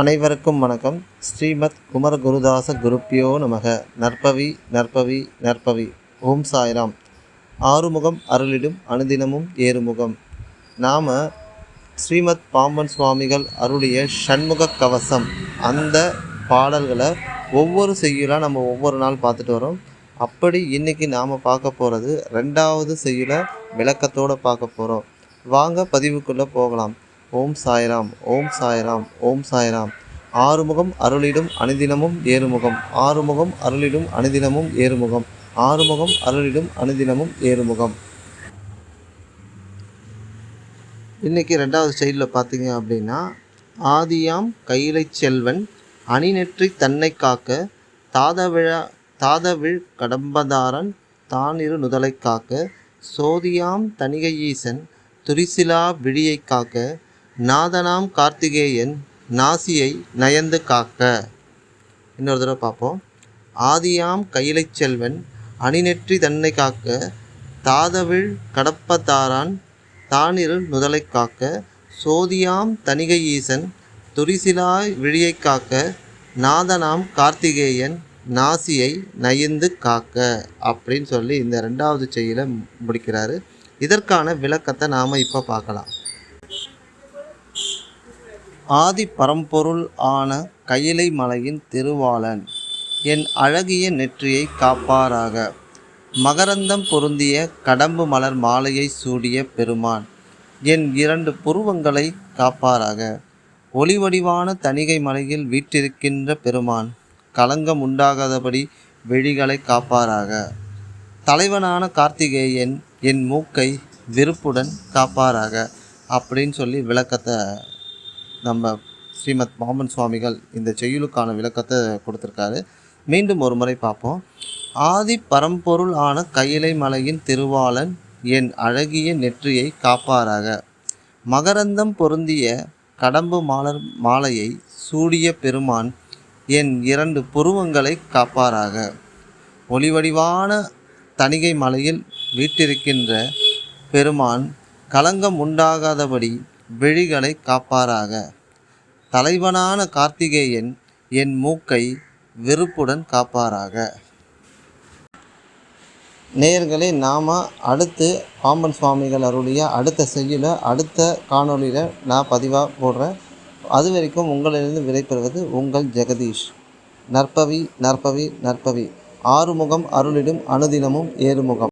அனைவருக்கும் வணக்கம். ஸ்ரீமத் குமர குருதாச குருப்பியோ நமக. நற்பவி நற்பவி நற்பவி. ஓம் சாய்ராம். ஆறுமுகம் அருளிடும் அனுதினமும் ஏறுமுகம். நாம் ஸ்ரீமத் பாம்பன் சுவாமிகள் அருளிய ஷண்முக கவசம். அந்த பாடல்களை ஒவ்வொரு செய்யுளாக நம்ம ஒவ்வொரு நாள் பார்த்துட்டு வரோம். அப்படி இன்னைக்கு நாம் பார்க்க போகிறது ரெண்டாவது செய்யுளை விளக்கத்தோடு பார்க்க போகிறோம் வாங்க பதிவுக்குள்ளே போகலாம். ஓம் சாய்ராம் ஓம் சாய்ராம் ஓம் சாய்ராம். ஆறுமுகம் அருளிடும் அனுதினமும் ஏறுமுகம். ஆறுமுகம் அருளிடும் அனுதினமும் ஏறுமுகம். ஆறுமுகம் அருளிடும் அனுதினமும் ஏறுமுகம். இன்னைக்கு ரெண்டாவது சைடில் பார்த்தீங்க அப்படின்னா ஆதியாம் கையிலை செல்வன் அணிநெற்றி தன்னை காக்க தாதவிழா தாதவிழ் கடம்பதாரன் தானிரு நுதலை காக்க சோதியாம் தணிகை ஈசன் துரிசிலா விழியை காக்க நாதனாம் கார்த்திகேயன் நாசியை நயந்து காக்க. இன்னொரு தடவை பார்ப்போம். ஆதியாம் கையிலை செல்வன் அணிநெற்றி தன்னை காக்க தாதவிழ் கடப்பதாரான் தானிரு நுதலை காக்க சோதியாம் தணிகை ஈசன் துரிசிலாய் விழியை காக்க நாதனாம் கார்த்திகேயன் நாசியை நயந்து காக்க அப்படின்னு சொல்லி இந்த ரெண்டாவது செயலை முடிக்கிறாரு. இதற்கான விளக்கத்தை நாம் இப்போ பார்க்கலாம். ஆதி பரம்பொருள் ஆன கையிலை மலையின் திருவாளன் என் அழகிய நெற்றியை காப்பாராக. மகரந்தம் பொருந்திய கடம்பு மலர் மாலையை சூடிய பெருமான் என் இரண்டு புருவங்களை காப்பாராக. ஒளிவடிவான தணிகை மலையில் வீற்றிருக்கின்ற பெருமான் களங்கம் உண்டாகாதபடி விழிகளை காப்பாராக. தலைவனான கார்த்திகேயன் என் மூக்கை விருப்புடன் காப்பாராக அப்படின்னு சொல்லி விளக்கத்தை நம்ம ஸ்ரீமத் பாமன் சுவாமிகள் இந்த செய்யுளுக்கான விளக்கத்தை கொடுத்துருக்காரு. மீண்டும் ஒரு முறை பார்ப்போம். ஆதி பரம்பொருள் ஆன கையிலை மலையின் திருவாளன் என் அழகிய நெற்றியை காப்பாராக. மகரந்தம் பொருந்திய கடம்பு மாலர் மாலையை சூடிய பெருமான் என் இரண்டு புருவங்களை காப்பாராக. ஒளிவடிவான தணிகை மலையில் வீட்டிருக்கின்ற பெருமான் களங்கம் உண்டாகாதபடி விழிகளை காப்பாராக. தலைவனான கார்த்திகேயன் என் மூக்கை வெறுப்புடன் காப்பாராக. நேயர்களே நாம் அடுத்து பாம்பன் சுவாமிகள் அருளிய அடுத்த செய்யுள அடுத்த காணொளியில் நான் பதிவாக போடுறேன். அது வரைக்கும் உங்களிலிருந்து விடைபெறுவது உங்கள் ஜெகதீஷ். நற்பவி நற்பவி நற்பவி. ஆறுமுகம் அருளிடும் அனுதினமும் ஏறுமுகம்.